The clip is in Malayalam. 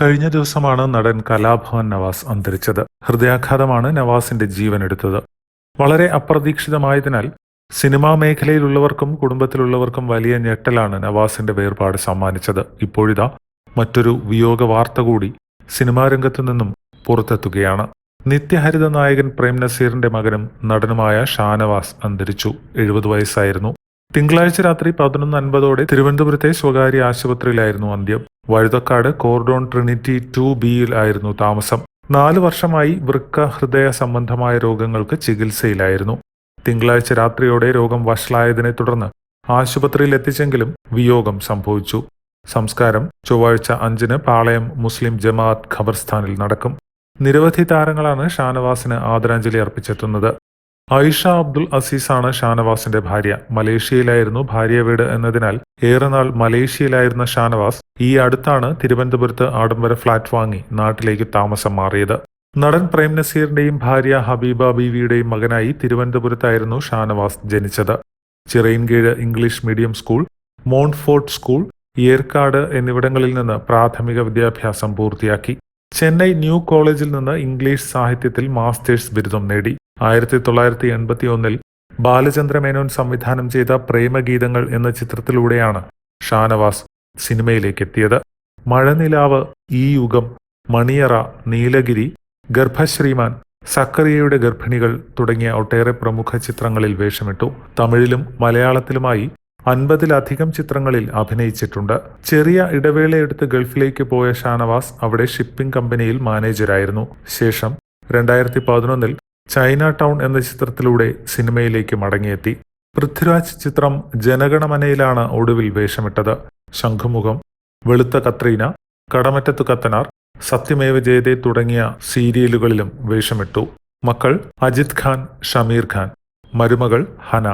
കഴിഞ്ഞ ദിവസമാണ് നടൻ കലാഭവൻ നവാസ് അന്തരിച്ചത്. ഹൃദയാഘാതമാണ് നവാസിന്റെ ജീവൻ എടുത്തത് വളരെ അപ്രതീക്ഷിതമായതിനാൽ സിനിമാ മേഖലയിലുള്ളവർക്കും കുടുംബത്തിലുള്ളവർക്കും വലിയ ഞെട്ടലാണ് നവാസിന്റെ വേർപാട് സമ്മാനിച്ചത്. ഇപ്പോഴിതാ മറ്റൊരു വിയോഗ വാർത്ത കൂടി സിനിമാ രംഗത്തു നിന്നും പുറത്തെത്തുകയാണ്. നിത്യഹരിത നായകൻ പ്രേം നസീറിന്റെ മകനും നടനുമായ ഷാനവാസ് അന്തരിച്ചു. എഴുപത് വയസ്സായിരുന്നു. തിങ്കളാഴ്ച രാത്രി പതിനൊന്ന് അൻപതോടെ തിരുവനന്തപുരത്തെ സ്വകാര്യ ആശുപത്രിയിലായിരുന്നു അന്ത്യം. വഴുതക്കാട് കോർഡോൺ ട്രിനിറ്റി ടു ബിയിൽ ആയിരുന്നു താമസം. നാല് വർഷമായി വൃക്ക ഹൃദയ സംബന്ധമായ രോഗങ്ങൾക്ക് ചികിത്സയിലായിരുന്നു. തിങ്കളാഴ്ച രാത്രിയോടെ രോഗം വഷളായതിനെ തുടർന്ന് ആശുപത്രിയിൽ എത്തിച്ചെങ്കിലും വിയോഗം സംഭവിച്ചു. സംസ്കാരം ചൊവ്വാഴ്ച അഞ്ചിന് പാളയം മുസ്ലിം ജമാഅത്ത് ഖബർസ്ഥാനിൽ നടക്കും. നിരവധി താരങ്ങളാണ് ഷാനവാസിന് ആദരാഞ്ജലി അർപ്പിച്ചെത്തുന്നത്. ഐഷ അബ്ദുൽ ആണ് ഷാനവാസിന്റെ ഭാര്യ. മലേഷ്യയിലായിരുന്നു ഭാര്യ വീട് എന്നതിനാൽ ഏറെ നാൾ മലേഷ്യയിലായിരുന്ന ഷാനവാസ് ഈ അടുത്താണ് തിരുവനന്തപുരത്ത് ആഡംബര ഫ്ളാറ്റ് വാങ്ങി നാട്ടിലേക്ക് താമസം മാറിയത്. നടൻ പ്രേം നസീറിന്റെയും ഭാര്യ ഹബീബ ബീവിയുടെയും മകനായി തിരുവനന്തപുരത്തായിരുന്നു ഷാനവാസ് ജനിച്ചത്. Chirayinkeezhu English medium school Montfort school Yercaud എന്നിവിടങ്ങളിൽ നിന്ന് പ്രാഥമിക വിദ്യാഭ്യാസം പൂർത്തിയാക്കി. ചെന്നൈ ന്യൂ കോളേജിൽ നിന്ന് ഇംഗ്ലീഷ് സാഹിത്യത്തിൽ മാസ്റ്റേഴ്സ് ബിരുദം നേടി. ആയിരത്തി തൊള്ളായിരത്തി എൺപത്തി ഒന്നിൽ ബാലചന്ദ്ര മേനോൻ സംവിധാനം ചെയ്ത പ്രേമഗീതങ്ങൾ എന്ന ചിത്രത്തിലൂടെയാണ് ഷാനവാസ് സിനിമയിലേക്ക് എത്തിയത് മഴനിലാവ് ഈ യുഗം മണിയറ നീലഗിരി ഗർഭശ്രീമാൻ സക്കറിയയുടെ ഗർഭിണികൾ തുടങ്ങിയ ഒട്ടേറെ പ്രമുഖ ചിത്രങ്ങളിൽ വേഷമിട്ടു. തമിഴിലും മലയാളത്തിലുമായി അൻപതിലധികം ചിത്രങ്ങളിൽ അഭിനയിച്ചിട്ടുണ്ട്. ചെറിയ ഇടവേളയെടുത്ത് ഗൾഫിലേക്ക് പോയ ഷാനവാസ് അവിടെ ഷിപ്പിംഗ് കമ്പനിയിൽ മാനേജരായിരുന്നു. ശേഷം രണ്ടായിരത്തി പതിനൊന്നിൽ ചൈന ടൗൺ എന്ന ചിത്രത്തിലൂടെ സിനിമയിലേക്ക് മടങ്ങിയെത്തി. പൃഥ്വിരാജ് ചിത്രം ജനഗണമനയിലാണ് ഒടുവിൽ വേഷമിട്ടത്. ശംഖുമുഖം വെളുത്ത കത്രീന കടമറ്റത്തു കത്തനാർ സത്യമേവ ജയതേ തുടങ്ങിയ സീരിയലുകളിലും വേഷമിട്ടു. മക്കൾ അജിത് ഖാൻ ഷമീർ ഖാൻ മരുമകൾ ഹന.